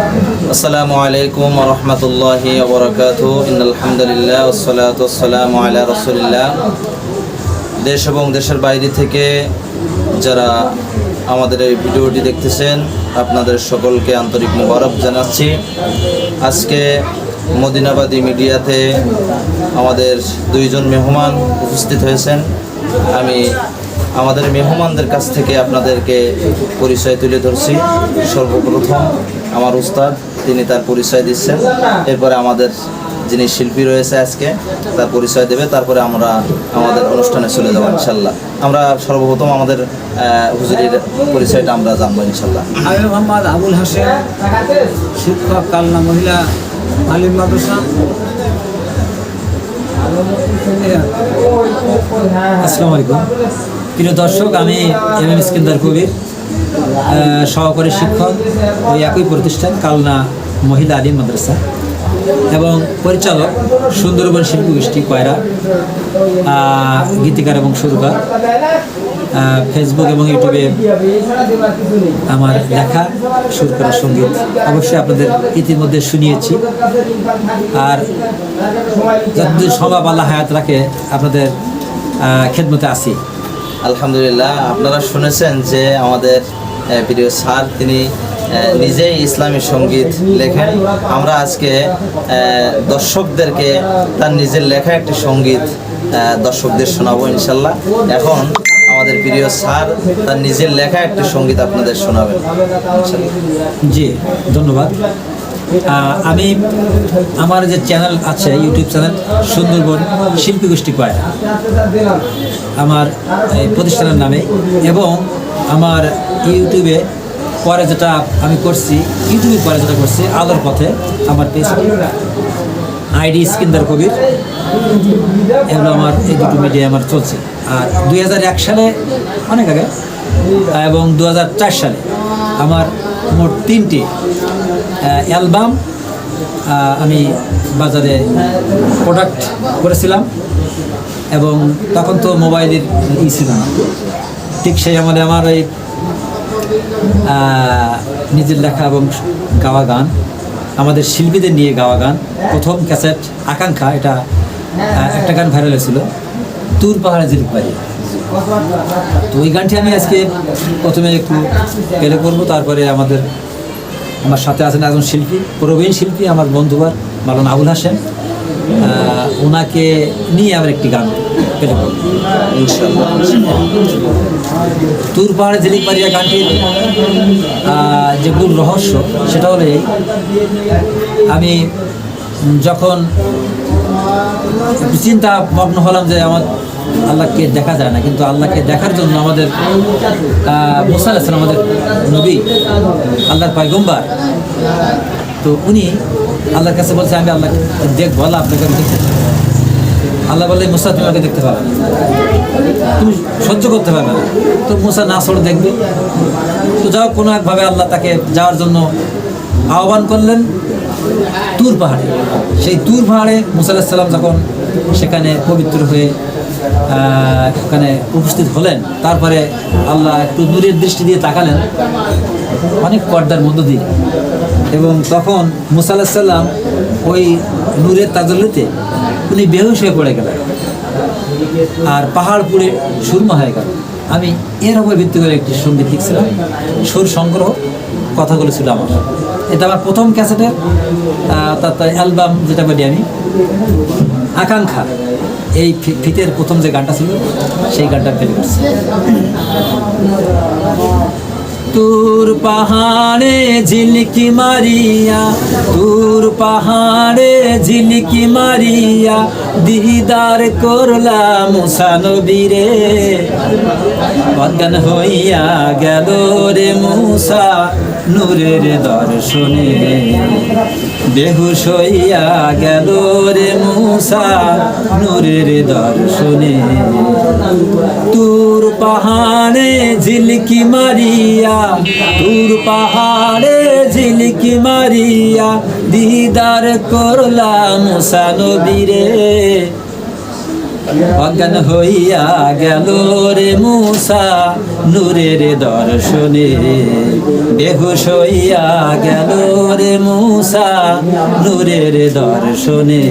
আসসালামু আলাইকুম রহমতুল্লাহ ওবরাকাত আলহামদুলিল্লাহ ওসলাত ওসালাম আলা রসুলিল্লাহ দেশ এবং দেশের বাইরে থেকে যারা আমাদের এই ভিডিওটি দেখতেছেন, আপনাদের সকলকে আন্তরিক মোবারক জানাচ্ছি। আজকে মদিনাবাদী মিডিয়াতে আমাদের দুইজন মেহমান উপস্থিত হয়েছেন। আমি আমাদের মেহমানদের কাছ থেকে আপনাদেরকে পরিচয় তুলে ধরছি। সর্বপ্রথম আমার উস্তাদ, তিনি তার পরিচয় দিচ্ছেন। এরপরে আমাদের যিনি শিল্পী রয়েছে আজকে, তার পরিচয় দেবে। তারপরে আমরা আমাদের অনুষ্ঠানে চলে যাব ইনশাল্লাহ। আমরা সর্বপ্রথম আমাদের হুজুরির পরিচয়টা আমরা জানব ইনশাল্লাহ। আমি মোহাম্মদ আবুল হাসেন শিক্ষক, কালনা মহিলা, আলিম মাদ্রাসা। আসসালামু আলাইকুম। প্রিয় দর্শক, আমি এম এম ইস্কিন্দার কবির সহকারী শিক্ষক ওই একই প্রতিষ্ঠান, কালনা মহিলা আলিম মাদ্রাসা, এবং পরিচালক সুন্দরবন শিল্পী গোষ্ঠী কয়রা গীতিকার এবং সুরকার ফেসবুক এবং ইউটিউবে আমার লেখা সুর করা সংগীত অবশ্যই আপনাদের ইতিমধ্যে শুনিয়েছি। আর যতদিন সম্ভব আল্লাহ হায়াত রাখে, আপনাদের খেদমতে আসি। আলহামদুলিল্লাহ, আপনারা শুনেছেন যে আমাদের প্রিয় স্যার, তিনি নিজেই ইসলামী সংগীত লেখেন। আমরা আজকে দর্শকদেরকে তার নিজের লেখা একটি সংগীত দর্শকদের শোনাবো ইনশাল্লাহ। এখন আমাদের প্রিয় স্যার তার নিজের লেখা একটি সংগীত আপনাদের শোনাবেন। জি, ধন্যবাদ। আমি আমার যে চ্যানেল আছে ইউটিউব চ্যানেল সুন্দরবন শিল্পী গোষ্ঠী কয়রা আমার প্রতিষ্ঠানের নামে এবং আমার ইউটিউবে পরে যেটা আমি করছি ইউটিউবে পরে যেটা করছি, আলোর পথে আমার পেজ আইডি স্কিন্দার কবির। এগুলো আমার এই দুটো মিডিয়া আমার চলছে। আর দু হাজার এক সালে, অনেক আগে, এবং দু হাজার চার সালে আমার মোট তিনটি অ্যালবাম আমি বাজারে প্রোডাক্ট করেছিলাম এবং তখন তো মোবাইলের ই ছিল না। ঠিক সেই আমাদের আমার এই নিজের লেখা এবং গাওয়া গান, আমাদের শিল্পীদের নিয়ে গাওয়া গান, প্রথম ক্যাসেট আকাঙ্ক্ষা, এটা একটা গান ভাইরাল হয়েছিল, তুর পাহাড়ে জিলিপ পারি তো ওই গানটি আমি আজকে প্রথমে একটু পেলে করব, তারপরে আমাদের আমার সাথে আছেন একজন শিল্পী, প্রবীণ শিল্পী আমার বন্ধুবার, মালান আবুল হাসেন ওনাকে নিয়ে আমার একটি গান তুর পাহাড়ে ঝিলিক মারিয়া গানটির যে মূল রহস্য, সেটা হলে আমি যখন চিন্তা মগ্ন হলাম যে আমার আল্লাহকে দেখা যায় না। কিন্তু আল্লাহকে দেখার জন্য আমাদের মুসা আলাইসালাম আমাদের নবী, আল্লাহর পাইগম্বার তো উনি আল্লাহর কাছে বলছে, আমি আল্লাহ দেখব, আল্লাহ আপনাকে আমি দেখতে। আল্লাহ বলে মুসা, তুমি আমাকে দেখতে পারবে না। তুমি সহ্য করতে পারবে না। তো মুসা, না, সরে দেখবে। তো যাও কোনো একভাবে আল্লাহ তাকে যাওয়ার জন্য আহ্বান করলেন তুর পাহাড়ে। সেই তুর পাহাড়ে মুসা আলাহিসাল্লাম যখন সেখানে পবিত্র হয়ে ওখানে উপস্থিত হলেন। তারপরে আল্লাহ একটু দূরের দৃষ্টি দিয়ে তাকালেন। অনেক পর্দার মধ্য দিয়ে। এবং তখন মুসা ওই নূরের তাজল্লিতে উনি বেহুশ হয়ে পড়ে গেলেন। আর পাহাড় পুড়ে সুরমা হয়ে গেল। আমি এর উপর ভিত্তি করে একটি সংগীত লিখছিলাম। সুর সংগ্রহ কথাগুলো ছিল আমার। এটা আমার প্রথম ক্যাসেটের অর্থাৎ অ্যালবাম যেটা বলি আমি। আকাঙ্ক্ষা। এই ফিতের প্রথম যে গানটা ছিল সেই গানটা তৈরি করছি। তুর পাহাড়ে ঝিলকি মারিয়া তুর পাহাড়ে ঝিলকি মারিয়া, দিদার করলা মুসা নবীরে। অজ্ঞান হইয়া গেল রে মুসা নূরের দর্শনে। বেহুশ হইয়া গেল রে মুসা নূরের দর্শনে। তুর পাহাড়ে ঝিলকি মারিয়া তুর পাহাড়ে ঝিলকি মারিয়া, দিদার করলাম মুসা নবীরে অজ্ঞান হইয়া গেল রে মুসা নূরের দর্শনে। বেহুশ হইয়া গেল রে মুসা নূরের দর্শনে।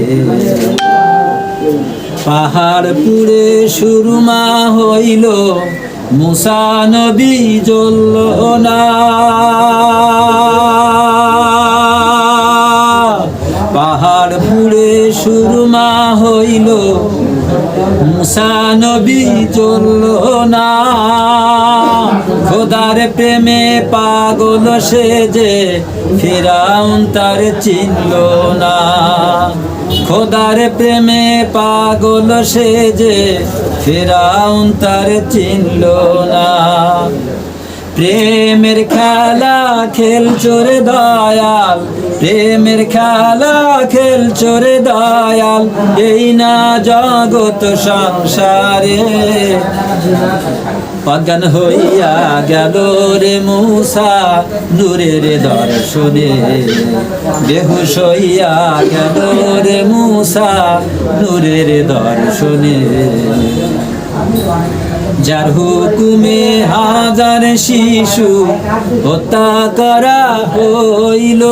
পাহাড় পুড়ে সুরমা হইল মুসা নবী না। পাহাড় পুড়ে সুরমা হইল। মুসা নবী চলল না। খোদার প্রেমে পাগল সে যে ফেরাউন তার চিনল না। খোদার প্রেমে পাগল সে যে ফেরাউন তার চিনল না। প্রেমের খেলা খেল চোরে দয়াল, প্রেমের খেলা খেল চোরে দয়াল, এই না জগৎ সংসারে। অজ্ঞান হইয়া গেল রে মুসা নূরের দর্শনে। বেহুশ হইয়া গেল রে মুসা নূরের দর্শনে। যার হুকুমে হাজার শিশু হত্যা করা হইল।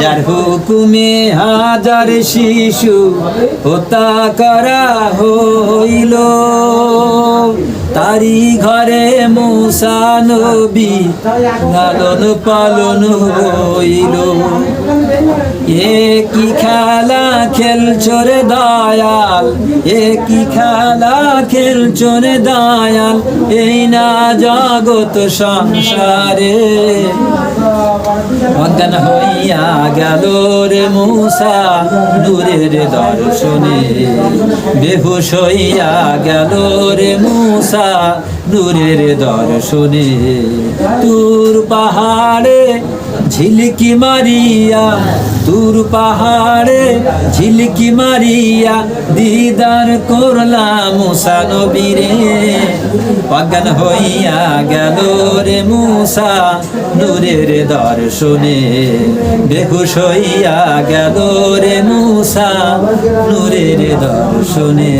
যার হুকুমে হাজার শিশু হত্যা করা হইল। তারি ঘরে মুসা নবী লালন পালন হইল। এ কি খেলা খেলছো রে দয়াল এ কি খেলা খেলছো রে দয়াল, এই না জগৎ সংসারে। অজ্ঞান হইয়া গেল রে মুসা নূরের দর্শনে, বেহুশ হইয়া গেল রে মুসা নূরের দর্শনে। তুর পাহাড়ে ঝিলকি মারিয়া দূর পাহাড়ে ঝিলকি মারিয়া, দিদার করলাম মুসা নবীরে। অজ্ঞান হইয়া গেল রে মুসা নূরের দর্শনে। বেহুশ হইয়া গেল রে মুসা নূরের দর্শনে।